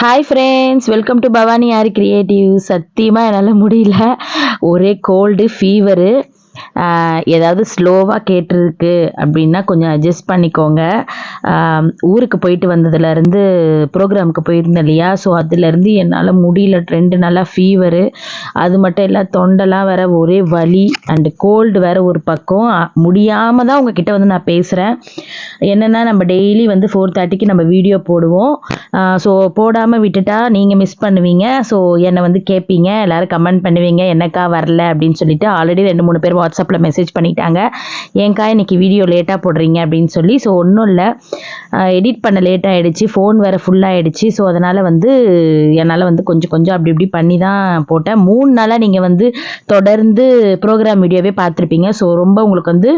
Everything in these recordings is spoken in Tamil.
Hi friends welcome to Bhavani R creative சத்தியமாக என்னால் முடியல. ஒரே கோல்டு ஃபீவரு ஏதாவது ஸ்லோவாக கேட்டிருக்கு அப்படின்னா கொஞ்சம் அட்ஜஸ்ட் பண்ணிக்கோங்க. ஊருக்கு போயிட்டு வந்ததுலேருந்து ப்ரோக்ராமுக்கு போயிருந்தேன் இல்லையா? ஸோ அதுலேருந்து என்னால் முடியல. ரெண்டு நாளாக ஃபீவரு அது மட்டும் இல்லை தொண்டெல்லாம் வேற ஒரே வலி அண்டு கோல்டு வேற ஒரு பக்கம். முடியாமல் தான் உங்ககிட்ட வந்து நான் பேசுகிறேன் என்னென்னா நம்ம டெய்லி வந்து ஃபோர் தேர்ட்டிக்கு நம்ம வீடியோ போடுவோம். ஸோ போடாமல் விட்டுட்டா நீங்கள் மிஸ் பண்ணுவீங்க. ஸோ என்னை வந்து கேட்பீங்க எல்லோரும் கமெண்ட் பண்ணுவீங்க. என்னக்கா வரல அப்படின்னு சொல்லிட்டு ஆல்ரெடி ரெண்டு மூணு பேர் வாட்ஸ்அப்பில் மெசேஜ் பண்ணிட்டாங்க. ஏன்க்கா இன்றைக்கி வீடியோ லேட்டாக போடுறீங்க அப்படின்னு சொல்லி ஸோ ஒன்றும் இல்லை. எடிட் பண்ண லேட் ஆகிடுச்சு ஃபோன் வேறு ஃபுல்லாகிடுச்சு ஸோ அதனால் வந்து என்னால் வந்து கொஞ்சம் கொஞ்சம் அப்படி இப்படி பண்ணி தான் போட்டேன். மூணு நாளாக நீங்கள் வந்து தொடர்ந்து ப்ரோக்ராம் வீடியோவே பார்த்துருப்பீங்க. ஸோ ரொம்ப உங்களுக்கு வந்து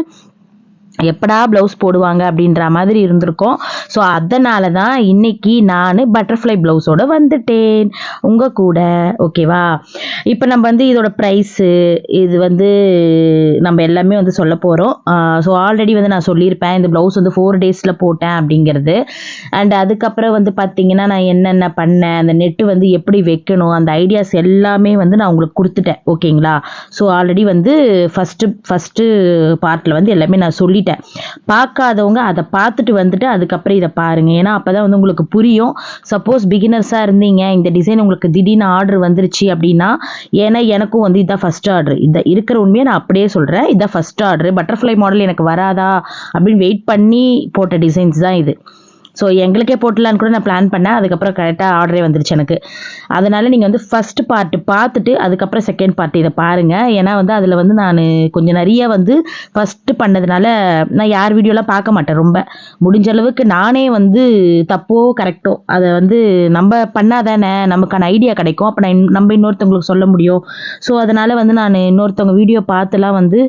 எப்படா ப்ளவுஸ் போடுவாங்க அப்படின்ற மாதிரி இருந்திருக்கும். ஸோ அதனால தான் இன்னைக்கு நான் பட்டர்ஃப்ளை ப்ளவுஸோட வந்துட்டேன். உங்கள் கூட ஓகேவா இப்போ நம்ம வந்து இதோட ப்ரைஸு இது வந்து நம்ம எல்லாமே வந்து சொல்ல போகிறோம் ஸோ ஆல்ரெடி வந்து நான் சொல்லியிருப்பேன். இந்த ப்ளவுஸ் வந்து ஃபோர் டேஸில் போட்டேன் அப்படிங்கிறது. அண்ட் அதுக்கப்புறம் வந்து பார்த்தீங்கன்னா நான் என்னென்ன பண்ணேன் அந்த நெட்டு வந்து எப்படி வைக்கணும் அந்த ஐடியாஸ் எல்லாமே வந்து நான் உங்களுக்கு கொடுத்துட்டேன் ஓகேங்களா ஸோ ஆல்ரெடி வந்து ஃபஸ்ட்டு ஃபஸ்ட்டு பார்ட்டில் வந்து எல்லாமே நான் சொல்லிட்டேன். பார்க்காதவங்க அதை பார்த்துட்டு வந்துட்டு அதுக்கப்புறம் இதை பாருங்கள் ஏன்னா அப்போ தான் வந்து உங்களுக்கு புரியும். சப்போஸ் பிகினர்ஸாக இருந்தீங்க இந்த டிசைன் உங்களுக்கு திடீர்னு ஆர்டர் வந்துருச்சு அப்படின்னா ஏன்னா எனக்கும் வந்து இதான் ஃபஸ்ட் ஆர்டர் இதை இருக்கிற உண்மையை நான் அப்படியே சொல்கிறேன் இதான் ஃபஸ்ட் ஆர்டர் பட்டர்ஃப்ளை மாடல் எனக்கு வராதா அப்படின்னு வெயிட் பண்ணி போட்ட டிசைன்ஸ் தான் இது. ஸோ எங்களுக்கே போட்டலான்னு கூட நான் பிளான் பண்ணேன். அதுக்கப்புறம் கரெக்டாக ஆர்டரே வந்துருச்சு எனக்கு. அதனால் நீங்கள் வந்து ஃபஸ்ட் பார்ட்டு பார்த்துட்டு அதுக்கப்புறம் செகண்ட் பார்ட் இதை பாருங்கள் ஏன்னா வந்து அதில் வந்து நான் கொஞ்சம் நிறைய வந்து ஃபஸ்ட்டு பண்ணதுனால நான் யார் வீடியோலாம் பார்க்க மாட்டேன் ரொம்ப. முடிஞ்ச அளவுக்கு நானே வந்து தப்போ கரெக்டோ அதை வந்து நம்ம பண்ணாதானே நமக்கான ஐடியா கிடைக்கும். அப்போ நான் நம்ம இன்னொருத்தவங்களுக்கு சொல்ல முடியும். ஸோ அதனால் வந்து நான் இன்னொருத்தவங்க வீடியோ பார்த்துலாம் வந்து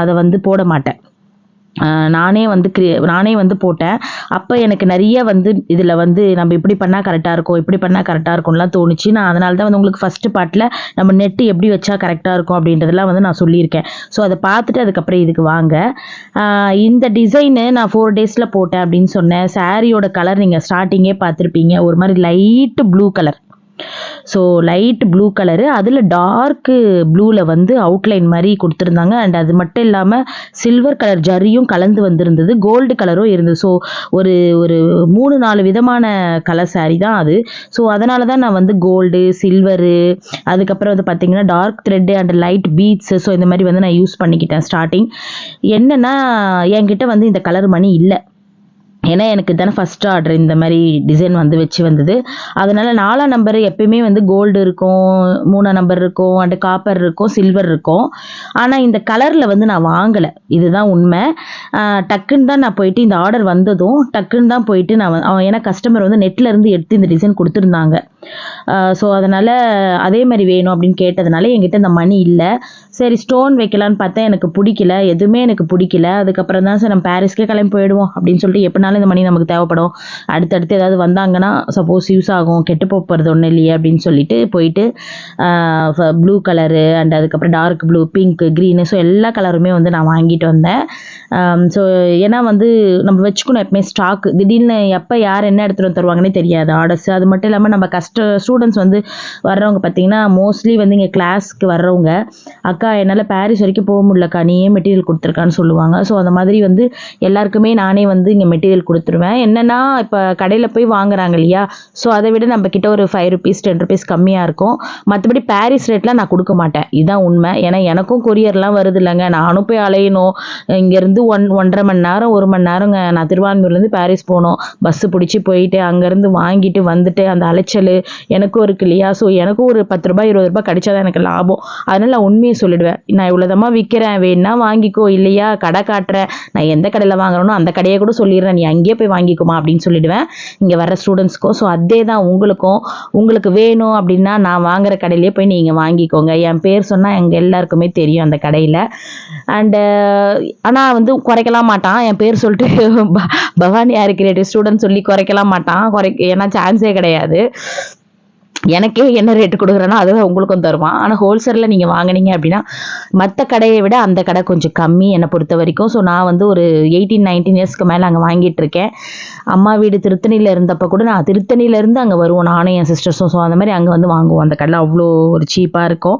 அதை வந்து போட மாட்டேன். நானே வந்து கிரி நானே வந்து போட்டேன். அப்போ எனக்கு நிறைய வந்து இதில் வந்து நம்ம இப்படி பண்ணால் கரெக்டாக இருக்கும் இப்படி பண்ணால் கரெக்டாக இருக்கும்லாம் தோணுச்சு. நான் அதனால தான் வந்து உங்களுக்கு ஃபஸ்ட்டு பாட்டில் நம்ம நெட்டு எப்படி வச்சா கரெக்டாக இருக்கும் அப்படின்றதெல்லாம் வந்து நான் சொல்லியிருக்கேன். ஸோ அதை பார்த்துட்டு அதுக்கப்புறம் இதுக்கு வாங்க. இந்த டிசைனு நான் ஃபோர் டேஸில் போட்டேன் அப்படின்னு சொன்னேன். சாரியோட கலர் நீங்கள் ஸ்டார்டிங்கே பார்த்துருப்பீங்க. ஒரு மாதிரி light blue colour so light blue colour அதில் டார்க்கு ப்ளூவில் வந்து அவுட்லைன் மாதிரி கொடுத்துருந்தாங்க. அண்ட் அது மட்டும் இல்லாமல் சில்வர் கலர் ஜரியும் கலந்து வந்திருந்தது. கோல்டு கலரும் இருந்தது. ஸோ ஒரு ஒரு மூணு நாலு விதமான கலர் சாரீ தான் அது. ஸோ அதனால தான் நான் வந்து கோல்டு சில்வரு அதுக்கப்புறம் வந்து பார்த்திங்கன்னா dark thread and light beads so இந்த மாதிரி வந்து நான் யூஸ் பண்ணிக்கிட்டேன் ஸ்டார்டிங் என்னென்னா என்கிட்ட வந்து இந்த கலர் மணி இல்லை. ஏன்னா எனக்கு தானே ஃபஸ்ட் ஆர்டர் இந்த மாதிரி டிசைன் வந்து வச்சு வந்தது. அதனால நாலாம் நம்பர் எப்பயுமே வந்து கோல்டு இருக்கும் மூணாம் நம்பர் இருக்கும் அண்டு காப்பர் இருக்கும் சில்வர் இருக்கும். ஆனால் இந்த கலரில் வந்து நான் வாங்கலை. இதுதான் உண்மை. டக்குன்னு தான் நான் போயிட்டு இந்த ஆர்டர் வந்ததும் டக்குன்னு தான் போயிட்டு நான் அவன் ஏன்னா கஸ்டமர் வந்து நெட்லேருந்து எடுத்து இந்த டிசைன் கொடுத்துருந்தாங்க. ஸோ அதனால் அதே மாதிரி வேணும் அப்படின்னு கேட்டதுனால என்கிட்ட இந்த மணி இல்லை. சரி ஸ்டோன் வைக்கலான்னு பார்த்தா எனக்கு பிடிக்கல. எதுவுமே எனக்கு பிடிக்கல. அதுக்கப்புறம் தான் சார் நம்ம பாரிஸ்க்கே கிளம்பி போயிடுவோம் அப்படின்னு சொல்லிட்டு எப்படினாலும் இந்த மணி நமக்கு தேவைப்படும். அடுத்தடுத்து ஏதாவது வந்தாங்கன்னா சப்போஸ் யூஸ் ஆகும். கெட்டு போகிறது ஒன்றும் இல்லையே அப்படின்னு சொல்லிட்டு போயிட்டு ப்ளூ கலரு அண்ட் அதுக்கப்புறம் dark blue pink green so எல்லா கலருமே வந்து நான் வாங்கிட்டு வந்தேன். ஸோ ஏன்னா வந்து நம்ம வச்சுக்கணும் எப்பவுமே ஸ்டாக் திடீர்னு எப்போ யார் என்ன எடுத்துகிட்டு வந்து தருவாங்கன்னே தெரியாது. ஆர்டர்ஸ் அது மட்டும் இல்லாமல் நம்ம கஷ்ட ஸ்டூடெண்ட்ஸ் வந்து வர்றவங்க பார்த்தீங்கன்னா மோஸ்ட்லி வந்து இங்கே கிளாஸ்க்கு வர்றவங்க அக்கா என்னால் பாரிஸ் வரைக்கும் போக முடியலக்கா நீயே மெட்டீரியல் கொடுத்துருக்கான்னு சொல்லுவாங்க. ஸோ அந்த மாதிரி வந்து எல்லாருக்குமே நானே வந்து இங்கே மெட்டீரியல் கொடுத்துருவேன். என்னென்னா இப்போ கடையில் போய் வாங்குறாங்க இல்லையா? ஸோ அதை விட நம்ம கிட்ட ஒரு ஃபைவ் ருபீஸ் டென் ருபீஸ் கம்மியாக இருக்கும். மற்றபடி பாரிஸ் ரேட்லாம் நான் கொடுக்க மாட்டேன். இதுதான் உண்மை. ஏன்னா எனக்கும் கொரியர்லாம் வருது இல்லைங்க. நானும் போய் அலையணும். இங்கேருந்து ஒன் ஒன்றரை மணி நேரம் ஒரு மணி நேரங்க நான் திருவான்மூர்லேருந்து பாரிஸ் போகணும். பஸ்ஸு பிடிச்சி போயிட்டு அங்கேருந்து வாங்கிட்டு வந்துட்டு அந்த அலைச்சல் எனக்கும் இருக்கு இல்லையா? ஸோ எனக்கும் ஒரு பத்து ரூபாய் இருபது ரூபாய் கிடைச்சாதான் எனக்கு லாபம். அதனால் நான் உண்மையை சொல்லிடுவேன். நான் இவ்வளோதமாக விற்கிறேன் வேணா வாங்கிக்கோ இல்லையா? கடை காட்டுறேன். நான் எந்த கடையில் வாங்குறேனோ அந்த கடையை கூட சொல்லிடுறேன். நீ அங்கேயே போய் வாங்கிக்கோமா அப்படின்னு சொல்லிடுவேன். இங்கே வர ஸ்டூடெண்ட்ஸ்க்கும் ஸோ அதே தான் உங்களுக்கும். உங்களுக்கு வேணும் அப்படின்னா நான் வாங்குற கடையிலே போய் நீங்கள் வாங்கிக்கோங்க. என் பேர் சொன்னால் எங்கள் எல்லாருக்குமே தெரியும் அந்த கடையில். அண்டு ஆனால் வந்து குறைக்கலாம் மாட்டான். என் பேர் சொல்லிட்டு ப- பவானி ஆர் கிரியேட்டிவ் ஸ்டூடெண்ட் சொல்லி குறைக்கலாம் மாட்டான். குறை ஏன்னா சான்ஸே கிடையாது. எனக்கே என்ன ரேட்டு கொடுக்குறேனோ அதுவே உங்களுக்கும் தருவான். ஆனால் ஹோல்சேலில் நீங்கள் வாங்குனீங்க அப்படின்னா மற்ற கடையை விட அந்த கடை கொஞ்சம் கம்மி என்னை பொறுத்த வரைக்கும். ஸோ நான் வந்து ஒரு எயிட்டீன் நைன்டீன் இயர்ஸ்க்கு மேலே அங்கே வாங்கிட்டு இருக்கேன். அம்மா வீடு திருத்தணியில் இருந்தப்போ கூட நான் திருத்தணியிலேருந்து அங்கே வருவோம். நானும் என் சிஸ்டர்ஸும் ஸோ அந்த மாதிரி அங்கே வந்து வாங்குவோம். அந்த கடையில் அவ்வளோ ஒரு சீப்பாக இருக்கும்.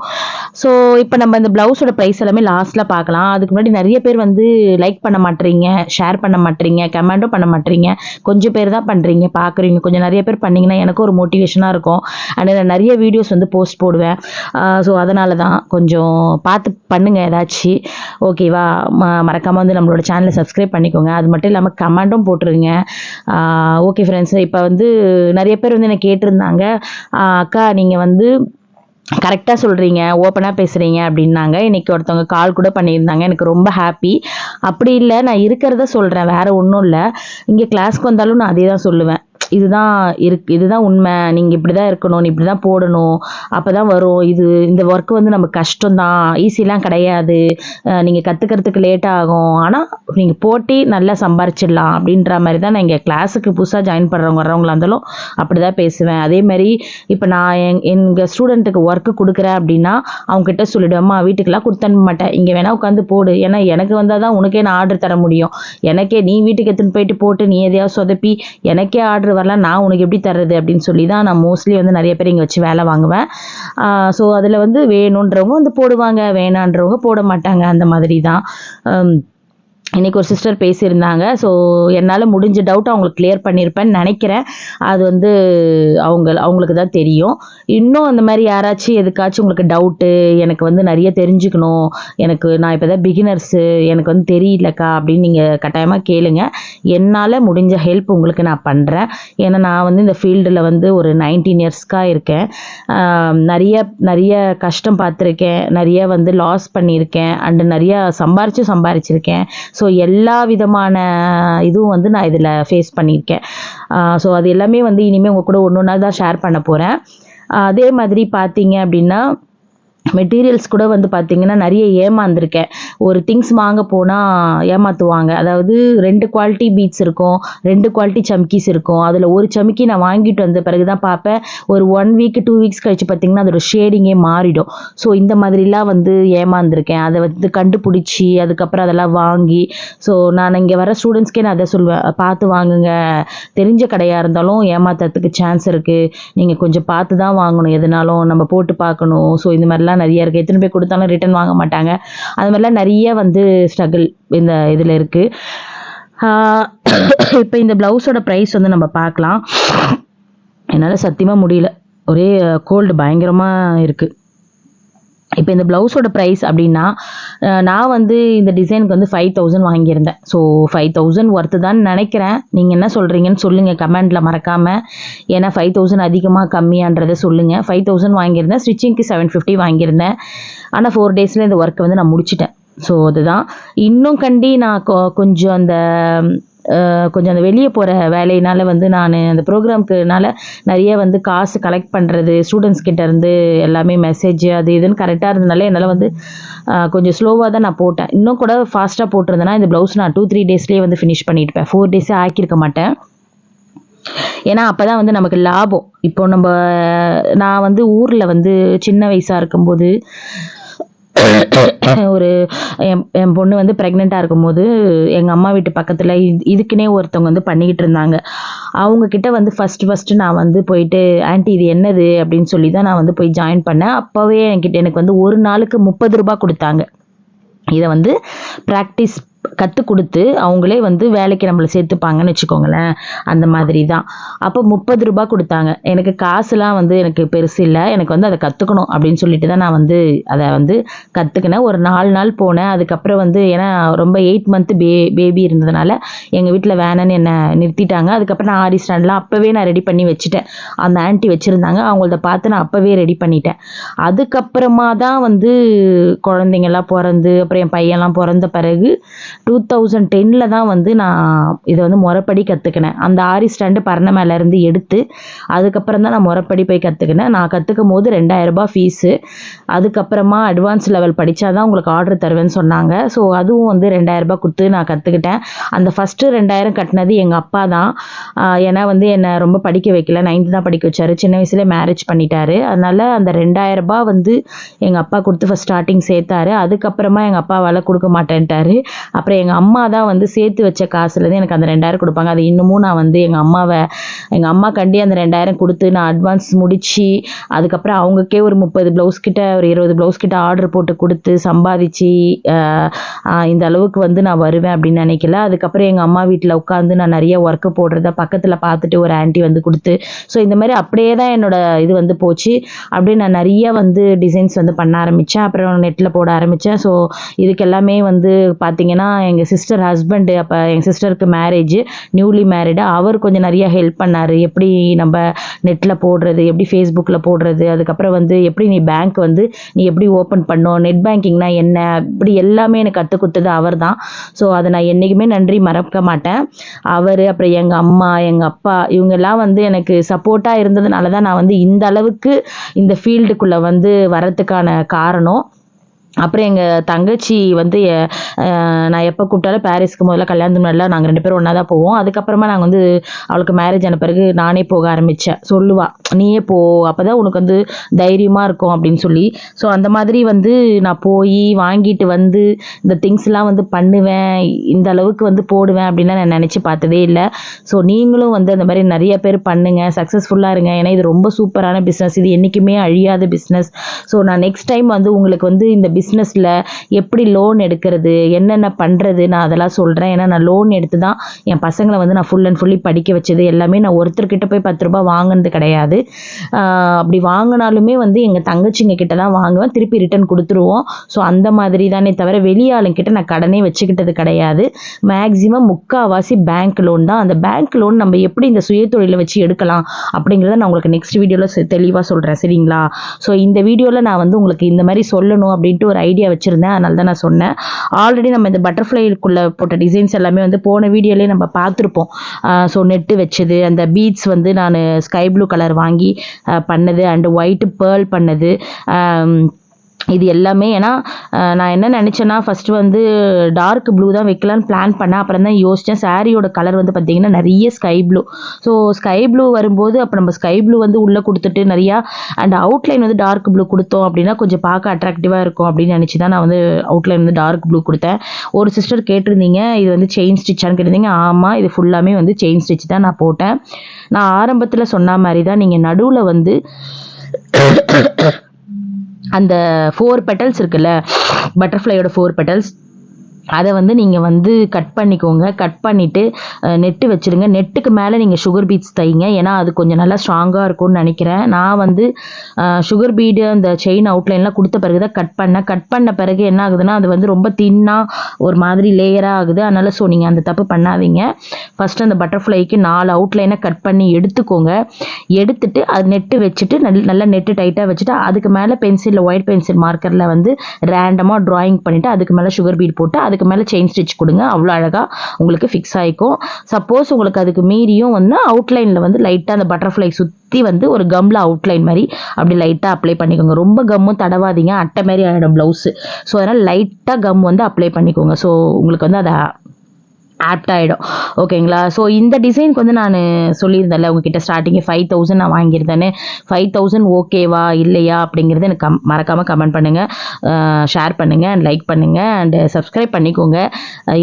ஸோ இப்போ நம்ம இந்த ப்ளவுஸோட ப்ரைஸ் எல்லாமே லாஸ்ட்டில் பார்க்கலாம். அதுக்கு முன்னாடி நிறைய பேர் வந்து லைக் பண்ண மாட்டீங்க ஷேர் பண்ண மாட்டீங்க கமெண்ட்டும் பண்ண மாட்டீங்க. கொஞ்சம் பேர் தான் பண்ணுறீங்க பார்க்குறீங்க. கொஞ்சம் நிறைய பேர் பண்ணிங்கன்னா எனக்கும் ஒரு மோட்டிவேஷனாக இருக்கும். அண்ட் நான் நிறைய வீடியோஸ் வந்து போஸ்ட் போடுவேன். ஸோ அதனால தான் கொஞ்சம் பார்த்து பண்ணுங்கள் ஏதாச்சும் ஓகேவா ம மறக்காமல் வந்து நம்மளோட சேனலை சப்ஸ்கிரைப் பண்ணிக்கோங்க. அது மட்டும் இல்லாமல் கமெண்ட்டும் போட்டுருங்க. ஓகே ஃப்ரெண்ட்ஸ் இப்போ வந்து நிறைய பேர் வந்து என்னை கேட்டிருந்தாங்க. அக்கா நீங்கள் வந்து கரெக்டாக சொல்கிறீங்க ஓப்பனாக பேசுகிறீங்க அப்படின்னாங்க. இன்னைக்கு ஒருத்தவங்க கால் கூட பண்ணியிருந்தாங்க. எனக்கு ரொம்ப ஹாப்பி அப்படி இல்லை நான் இருக்கிறத சொல்கிறேன் வேறு ஒன்றும் இல்லை. இங்கே கிளாஸ்க்கு வந்தாலும் நான் அதே தான் சொல்லுவேன். இதுதான் இருக் இதுதான் உண்மை. நீங்கள் இப்படி தான் இருக்கணும் நீ இப்படி தான் போடணும். அப்போ தான் வரும். இது இந்த ஒர்க் வந்து நம்ம கஷ்டம்தான். ஈஸிலாம் கிடையாது. நீங்கள் கற்றுக்கிறதுக்கு லேட் ஆகும். ஆனால் நீங்கள் போட்டி நல்லா சம்பாரிச்சிடலாம் அப்படின்ற மாதிரி தான் நான் இங்கே கிளாஸுக்கு புதுசாக ஜாயின் பண்ணுறவங்க வர்றவங்களா இருந்தாலும் அப்படி தான் பேசுவேன். அதே மாதிரி இப்போ நான் எங் எங்கள் ஸ்டூடெண்ட்டுக்கு ஒர்க்கு கொடுக்குறேன் அப்படின்னா அவங்ககிட்ட சொல்லிவிடுவேம்மா வீட்டுக்கெல்லாம் கொடுத்தனுப்ப மாட்டேன். இங்கே வேணால் உட்காந்து போடு. ஏன்னா எனக்கு வந்தால் தான் உனக்கே நான் ஆர்டர் தர முடியும். எனக்கே நீ வீட்டுக்கு எடுத்துன்னு போயிட்டு போட்டு நீ எதையாவது சொதப்பி எனக்கே ஆர்டர் வரலாம். நான் உனக்கு எப்படி தர்றது அப்படின்னு சொல்லி தான் நான் மோஸ்ட்லி வந்து நிறைய பேர் இங்கே வச்சு வேலை வாங்குவேன். ஸோ அதில் வந்து வேணுன்றவங்க வந்து போடுவாங்க. வேணான்றவங்க போட மாட்டாங்க. அந்த மாதிரி தான் இன்றைக்கி ஒரு சிஸ்டர் பேசியிருந்தாங்க. ஸோ என்னால் முடிஞ்ச டவுட் அவங்களுக்கு கிளியர் பண்ணியிருப்பேன்னு நினைக்கிறேன். அது வந்து அவங்க அவங்களுக்கு தான் தெரியும். இன்னும் அந்த மாதிரி யாராச்சும் எதுக்காச்சும் உங்களுக்கு டவுட்டு எனக்கு வந்து நிறைய தெரிஞ்சுக்கணும். எனக்கு நான் இப்போ தான் பிகினர்ஸு எனக்கு வந்து தெரியலக்கா அப்படின்னு நீங்கள் கட்டாயமாக கேளுங்க. என்னால் முடிஞ்ச ஹெல்ப் உங்களுக்கு நான் பண்ணுறேன் ஏன்னா நான் வந்து இந்த ஃபீல்டில் வந்து ஒரு நைன்டீன் இயர்ஸ்க்காக இருக்கேன். நிறைய நிறைய கஷ்டம் பார்த்துருக்கேன். நிறைய வந்து லாஸ் பண்ணியிருக்கேன். அண்டு நிறைய சம்பாரிச்சும் சம்பாரிச்சிருக்கேன். ஸோ எல்லா விதமான இதுவும் வந்து நான் இதில் ஃபேஸ் பண்ணியிருக்கேன். ஸோ அது எல்லாமே வந்து இனிமேல் உங்கள் கூட ஒன்று ஒன்றா தான் ஷேர் பண்ண போகிறேன் அதே மாதிரி பார்த்தீங்க அப்படின்னா மெட்டீரியல்ஸ் கூட வந்து பார்த்தீங்கன்னா நிறைய ஏமாந்துருக்கேன். ஒரு திங்ஸ் வாங்க போனால் ஏமாற்றுவாங்க அதாவது ரெண்டு குவாலிட்டி பீட்ஸ் இருக்கும் ரெண்டு குவாலிட்டி சம்கீஸ் இருக்கும். அதில் ஒரு சம்கி நான் வாங்கிட்டு வந்த பிறகு தான் பார்ப்பேன் ஒரு ஒன் வீக் டூ வீக்ஸ் கழித்து பார்த்தீங்கன்னா அதோட ஷேடிங்கே மாறிடும். ஸோ இந்த மாதிரிலாம் வந்து ஏமாந்துருக்கேன். அதை வந்து கண்டுபிடிச்சி அதுக்கப்புறம் அதெல்லாம் வாங்கி ஸோ நான் இங்கே வர ஸ்டூடெண்ட்ஸ்க்கே நான் அதை சொல்லுவேன் பார்த்து வாங்குங்க. தெரிஞ்ச கடையாக இருந்தாலும் ஏமாத்துறதுக்கு சான்ஸ் இருக்குது நீங்கள் கொஞ்சம் பார்த்து தான் வாங்கணும். எதுனாலும் நம்ம போட்டு பார்க்கணும். ஸோ இந்த மாதிரிலாம் நிறைய இருக்குது எத்தனை பேர் கொடுத்தாலும் ரிட்டர்ன் வாங்க மாட்டாங்க. அது மாதிரிலாம் நிறைய வந்து ஸ்ட்ரகிள் இந்த இதில் இருக்குது இப்போ இந்த ப்ளவுஸோட ப்ரைஸ் வந்து நம்ம பார்க்கலாம். என்னால் சத்தியமாக முடியல. ஒரே கோல்டு பயங்கரமாக இருக்குது இப்போ இந்த ப்ளவுஸோட ப்ரைஸ் அப்படின்னா நான் வந்து இந்த டிசைனுக்கு வந்து ஃபைவ் தௌசண்ட் வாங்கியிருந்தேன். ஸோ ஃபைவ் தௌசண்ட் ஒர்த்து தான் நினைக்கிறேன். நீங்கள் என்ன சொல்கிறீங்கன்னு சொல்லுங்கள் கமெண்ட்டில் மறக்காமல் ஏன்னா ஃபைவ் தௌசண்ட் அதிகமாக கம்மியான்றதை சொல்லுங்கள் ஃபைவ் தௌசண்ட் வாங்கியிருந்தேன். ஸ்டிச்சிங்க்கு செவன் ஃபிஃப்டி வாங்கியிருந்தேன். ஆனால் ஃபோர் டேஸில் இந்த ஒர்க்கை வந்து நான் முடிச்சிட்டேன். ஸோ அதுதான். இன்னும் கண்டி நான் கொ- கொஞ்சம் அந்த கொஞ்சம் அந்த வெளியே போகிற வேலையினால் வந்து நான் அந்த ப்ரோக்ராம்க்குனால நிறைய வந்து காசு கலெக்ட் பண்ணுறது ஸ்டூடெண்ட்ஸ் கிட்டேருந்து எல்லாமே மெசேஜ் அது இதுன்னு கரெக்டாக இருந்தனால என்னால் வந்து கொஞ்சம் ஸ்லோவாக தான் நான் போட்டேன். இன்னும் கூட ஃபாஸ்ட்டாக போட்டிருந்தேன்னா இந்த ப்ளவுஸ் நான் டூ த்ரீ டேஸ்லேயே வந்து ஃபினிஷ் பண்ணிட்டுப்பேன் ஃபோர் டேஸே ஆக்கியிருக்க மாட்டேன். ஏன்னா அப்போ தான் வந்து நமக்கு லாபம். இப்போ நம்ம நான் வந்து ஊரில் வந்து சின்ன வயசாக இருக்கும்போது ஒரு என் என் பொண்ணு வந்து ப்ரெக்னெண்ட்டாக இருக்கும்போது எங்கள் அம்மா வீட்டு பக்கத்தில் இதுக்குன்னே ஒருத்தவங்க வந்து பண்ணிக்கிட்டு இருந்தாங்க. அவங்கக்கிட்ட வந்து ஃபஸ்ட்டு ஃபஸ்ட்டு நான் வந்து போயிட்டு ஆன்ட்டி இது என்னது? அப்படின்னு சொல்லி தான் நான் வந்து போய் ஜாயின் பண்ணேன். அப்போவே என்கிட்ட எனக்கு வந்து ஒரு நாளுக்கு முப்பது ரூபா கொடுத்தாங்க. இதை வந்து ப்ராக்டிஸ் கற்றுக் கொடுத்து அவங்களே வந்து வேலைக்கு நம்மளை சேர்த்துப்பாங்கன்னு வச்சுக்கோங்களேன். அந்த மாதிரி தான் அப்போ முப்பது ரூபாய் கொடுத்தாங்க. எனக்கு காசுலாம் வந்து எனக்கு பெருசு இல்லை. எனக்கு வந்து அதை கற்றுக்கணும் அப்படின்னு சொல்லிட்டு தான் நான் வந்து அதை வந்து கற்றுக்கினேன் ஒரு நாலு நாள் போனேன். அதுக்கப்புறம் வந்து ஏன்னா ரொம்ப எயிட் மந்த்து பே பேபி இருந்ததுனால எங்கள் வீட்டில் வேணான்னு என்னை நிறுத்திட்டாங்க. அதுக்கப்புறம் நான் ஆரி ஸ்டாண்ட்லாம் அப்போவே நான் ரெடி பண்ணி வச்சுட்டேன். அந்த ஆன்ட்டி வச்சுருந்தாங்க. அவங்கள்ட்ட பார்த்து நான் அப்போவே ரெடி பண்ணிட்டேன். அதுக்கப்புறமா தான் வந்து குழந்தைங்கெல்லாம் பிறந்து அப்புறம் என் பையன்லாம் பிறந்த பிறகு டூ தௌசண்ட் டென்னில் தான் வந்து நான் இதை வந்து முறைப்படி கற்றுக்கினேன் அந்த ஆரி ஸ்டாண்டு பரண மேலேருந்து எடுத்து அதுக்கப்புறம் தான் நான் முறைப்படி போய் கற்றுக்கினேன் நான் கற்றுக்கும் போது ரெண்டாயிரரூபா ஃபீஸு அதுக்கப்புறமா அட்வான்ஸ் லெவல் படித்தா தான் உங்களுக்கு ஆர்டர் தருவேன்னு சொன்னாங்க. ஸோ அதுவும் வந்து ரெண்டாயிரரூபா கொடுத்து நான் கற்றுக்கிட்டேன் அந்த ஃபஸ்ட்டு ரெண்டாயிரம் கட்டினது எங்கள் அப்பா தான். ஏன்னா வந்து என்னை ரொம்ப படிக்க வைக்கல. நைன்த்து தான் படிக்க வச்சாரு. சின்ன வயசுலேயே மேரேஜ் பண்ணிட்டாரு. அதனால் அந்த ரெண்டாயிரரூபா வந்து எங்கள் அப்பா கொடுத்து ஃபஸ்ட் ஸ்டார்டிங் சேர்த்தாரு. அதுக்கப்புறமா எங்கள் அப்பாவால் கொடுக்க மாட்டேன்ட்டாரு. அப்புறம் எங்கள் அம்மா தான் வந்து சேர்த்து வச்ச காசுலேருந்து எனக்கு அந்த ரெண்டாயிரம் கொடுப்பாங்க. அது இன்னமும் நான் வந்து எங்கள் அம்மாவை எங்கள் அம்மா கண்டி அந்த ரெண்டாயிரம் கொடுத்து நான் அட்வான்ஸ் முடித்து அதுக்கப்புறம் அவங்களுக்கே ஒரு முப்பது ப்ளவுஸ் கிட்ட ஒரு இருபது ப்ளவுஸ் கிட்ட ஆர்டர் போட்டு கொடுத்து சம்பாதிச்சு இந்த அளவுக்கு வந்து நான் வருவேன் அப்படின்னு நினைக்கல. அதுக்கப்புறம் எங்கள் அம்மா வீட்டில் உட்காந்து நான் நிறைய ஒர்க்கு போடுறத பக்கத்தில் பார்த்துட்டு ஒரு ஆன்ட்டி வந்து கொடுத்து ஸோ இந்த மாதிரி அப்படியே தான் என்னோட இது வந்து போச்சு. அப்படியே நான் நிறைய வந்து டிசைன்ஸ் வந்து பண்ண ஆரம்பித்தேன் அப்புறம் நெட்டில் போட ஆரம்பித்தேன் ஸோ இதுக்கு எல்லாமே வந்து பார்த்தீங்கன்னா எங்கள் சிஸ்டர் ஹஸ்பண்டு அப்போ எங்கள் சிஸ்டருக்கு மேரேஜ் நியூலி மேரிடு அவர் கொஞ்சம் நிறையா ஹெல்ப் பண்ணார். எப்படி நம்ம நெட்டில் போடுறது எப்படி ஃபேஸ்புக்கில் போடுறது அதுக்கப்புறம் வந்து எப்படி நீ பேங்க் வந்து நீ எப்படி ஓப்பன் பண்ணோம் நெட் பேங்கிங்னா என்ன இப்படி எல்லாமே எனக்கு கற்றுக் கொடுத்தது அவர் தான் ஸோ அதை நான் என்றைக்குமே நன்றி மறக்க மாட்டேன். அவர் அப்புறம் எங்கள் அம்மா எங்கள் அப்பா இவங்கெல்லாம் வந்து எனக்கு சப்போர்ட்டாக இருந்ததுனால தான் நான் வந்து இந்த அளவுக்கு இந்த ஃபீல்டுக்குள்ளே வந்து வரத்துக்கான காரணம். அப்புறம் எங்கள் தங்கச்சி வந்து நான் எப்போ கூப்பிட்டாலும் பாரிஸ்க்கு முதல்ல கல்யாணத்துக்கு முன்னாடிலாம் நாங்கள் ரெண்டு பேரும் ஒன்றா தான் போவோம். அதுக்கப்புறமா நாங்கள் வந்து அவளுக்கு மேரேஜ் ஆன பிறகு நானே போக ஆரம்பித்தேன் சொல்லுவா நீயே போ அப்போ தான் உனக்கு வந்து தைரியமாக இருக்கும் அப்படின்னு சொல்லி. ஸோ அந்த மாதிரி வந்து நான் போய் வாங்கிட்டு வந்து இந்த திங்ஸ்லாம் வந்து பண்ணுவேன். இந்த அளவுக்கு வந்து போடுவேன் அப்படின்லாம் நான் நினச்சி பார்த்ததே இல்லை. ஸோ நீங்களும் வந்து அந்த மாதிரி நிறைய பேர் பண்ணுங்கள் சக்ஸஸ்ஃபுல்லாக இருங்க. ஏன்னா இது ரொம்ப சூப்பரான பிஸ்னஸ் இது என்றைக்குமே அழியாத பிஸ்னஸ் ஸோ நான் நெக்ஸ்ட் டைம் வந்து உங்களுக்கு வந்து இந்த பிஸ் பிஸ்னஸில் எப்படி லோன் எடுக்கிறது என்னென்ன பண்ணுறது நான் அதெல்லாம் சொல்கிறேன் ஏன்னா நான் லோன் எடுத்து தான் என் பசங்களை வந்து நான் ஃபுல் அண்ட் ஃபுல்லி படிக்க வச்சது எல்லாமே நான் ஒருத்தர்கிட்ட போய் பத்து ரூபாய் வாங்கினது கிடையாது. அப்படி வாங்கினாலுமே வந்து எங்கள் தங்கச்சிங்க கிட்ட தான் வாங்குவேன். திருப்பி ரிட்டர்ன் கொடுத்துருவோம். ஸோ அந்த மாதிரி தானே தவிர வெளியாளுங்கிட்ட நான் கடனே வச்சுக்கிட்டது கிடையாது. மேக்ஸிமம் முக்கால்வாசி பேங்க் லோன் தான். அந்த பேங்க் லோன் நம்ம எப்படி இந்த சுயதொழிலை வச்சு எடுக்கலாம் அப்படிங்கிறத நான் உங்களுக்கு நெக்ஸ்ட் வீடியோவில் தெளிவாக சொல்கிறேன் சரிங்களா? ஸோ இந்த வீடியோவில் நான் வந்து உங்களுக்கு இந்த மாதிரி சொல்லணும் அப்படின்ட்டு ஒரு ஐடியா வச்சுருந்தேன். அதனால தான் நான் சொன்னேன். ஆல்ரெடி நம்ம இந்த பட்டர்ஃப்ளைக்குள்ளே போட்ட டிசைன்ஸ் எல்லாமே வந்து போன வீடியோலேயே நம்ம பார்த்துருப்போம். ஸோ நெட்டு வச்சது அந்த பீட்ஸ் வந்து நான் ஸ்கை ப்ளூ கலர் வாங்கி ஆஹ் பண்ணது அண்டு ஒயிட்டு பேர்ல் பண்ணது இது எல்லாமே ஏன்னா நான் என்ன நினச்சேன்னா ஃபஸ்ட்டு வந்து டார்க் ப்ளூ தான் வைக்கலான்னு பிளான் பண்ணேன். அப்புறம் தான் யோசித்தேன் சாரியோட கலர் வந்து பார்த்திங்கன்னா நிறைய sky blue so sky blue வரும்போது அப்போ நம்ம ஸ்கை ப்ளூ வந்து உள்ளே கொடுத்துட்டு நிறையா அண்ட் அவுட்லைன் வந்து டார்க் ப்ளூ கொடுத்தோம் அப்படின்னா கொஞ்சம் பார்க்க அட்ராக்டிவாக இருக்கும் அப்படின்னு நினச்சி தான் நான் வந்து அவுட்லைன் வந்து டார்க் ப்ளூ கொடுத்தேன். ஒரு சிஸ்டர் கேட்டிருந்தீங்க இது வந்து செயின் ஸ்டிச்சான்னு கேட்டிருந்தீங்க. ஆமாம் இது ஃபுல்லாமே வந்து செயின் ஸ்டிச் தான் நான் போட்டேன். நான் ஆரம்பத்தில் சொன்ன மாதிரி தான் நீங்கள் நடுவில் வந்து அந்த ஃபோர் பெட்டல்ஸ் இருக்குல்ல பட்டர்ஃப்ளையோட ஃபோர் பெட்டல்ஸ் அதை வந்து நீங்கள் வந்து கட் பண்ணிக்கோங்க. கட் பண்ணிவிட்டு நெட்டு வச்சுருங்க. நெட்டுக்கு மேலே நீங்கள் சுகர் பீட்ஸ் தைங்க. ஏன்னா அது கொஞ்சம் நல்லா ஸ்ட்ராங்காக இருக்கும்னு நினைக்கிறேன். நான் வந்து சுகர் பீடு அந்த செயின் அவுட்லைன்லாம் கொடுத்த பிறகு தான் கட் பண்ணேன். கட் பண்ண பிறகு என்ன ஆகுதுன்னா அது வந்து ரொம்ப தின்னாக ஒரு மாதிரி லேயராக ஆகுது. அதனால் ஸோ நீங்கள் அந்த தப்பு பண்ணாதீங்க. ஃபஸ்ட்டு அந்த பட்டர்ஃப்ளைக்கு நாலு அவுட்லைனை கட் பண்ணி எடுத்துக்கோங்க. எடுத்துட்டு அது நெட்டு வச்சுட்டு நல் நல்லா நெட்டு டைட்டாக வச்சுட்டு அதுக்கு மேலே பென்சிலில் ஒயிட் பென்சில் மார்க்கரில் வந்து ரேண்டமாக ட்ராயிங் பண்ணிவிட்டு அதுக்கு மேலே சுகர் பீட் போட்டு அதுக்கு மேலே செயின் ஸ்டிச் கொடுங்க. அவ்வளோ அழகாக உங்களுக்கு ஃபிக்ஸ் ஆகிக்கும் சப்போஸ் உங்களுக்கு அதுக்கு மீறியும் வந்து அவுட்லைனில் வந்து லைட்டாக அந்த பட்டர்ஃப்ளை சுற்றி வந்து ஒரு கம்மில் அவுட்லைன் மாதிரி அப்படி லைட்டாக அப்ளை பண்ணிக்கோங்க. ரொம்ப கம்மும் தடவாதீங்க. அட்டை மாதிரி ஆகிடும் ப்ளவுஸு ஸோ அதனால் லைட்டாக கம் வந்து அப்ளை பண்ணிக்கோங்க. ஸோ உங்களுக்கு வந்து அதை ஆப்ட் ஆகிடும் ஓகேங்களா ஸோ இந்த டிசைனுக்கு வந்து நான் சொல்லியிருந்தேன்ல உங்ககிட்ட ஸ்டார்டிங்கே ஃபைவ் தௌசண்ட் நான் வாங்கியிருந்தேன்னு. ஃபைவ் தௌசண்ட் ஓகேவா இல்லையா அப்படிங்கிறத எனக்கு கம் மறக்காமல் கமெண்ட் பண்ணுங்கள் ஷேர் பண்ணுங்கள் அண்ட் லைக் பண்ணுங்கள் அண்டு சப்ஸ்கிரைப் பண்ணிக்கோங்க.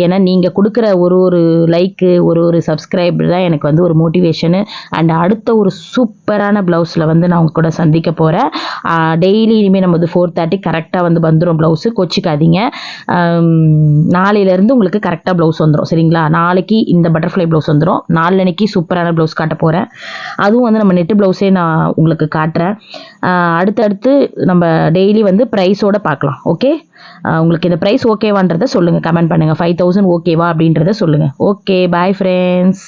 ஏன்னா நீங்கள் கொடுக்குற ஒரு ஒரு லைக்கு ஒரு ஒரு சப்ஸ்கிரைப் தான் எனக்கு வந்து ஒரு மோட்டிவேஷனு அண்ட் அடுத்த ஒரு சூப்பரான ப்ளவுஸில் வந்து நான் உங்க கூட சந்திக்க போகிறேன் டெய்லி இனிமேல் நம்ம வந்து ஃபோர் தேர்ட்டி கரெக்டாக வந்து வந்துடும் ப்ளவுஸு கொச்சிக்காதீங்க. நாளையிலேருந்து உங்களுக்கு கரெக்டாக ப்ளவுஸ் வந்துடும் சரிங்களா? சரிங்களா? நாளைக்கு இந்த பட்டர்ஃப்ளை ப்ளவுஸ் வந்துடும் நாளன்னைக்கு சூப்பரான ப்ளவுஸ் காட்ட போகிறேன் அதுவும் வந்து நம்ம நெட்டு ப்ளவுஸே நான் உங்களுக்கு காட்டுறேன். அடுத்தடுத்து நம்ம டெய்லி வந்து ப்ரைஸோட பார்க்கலாம். ஓகே உங்களுக்கு இந்த ப்ரைஸ் ஓகேவான்றதை சொல்லுங்கள் கமெண்ட் பண்ணுங்கள் ஃபைவ் தௌசண்ட் ஓகேவா அப்படின்றத சொல்லுங்கள் ஓகே பாய் ஃப்ரெண்ட்ஸ்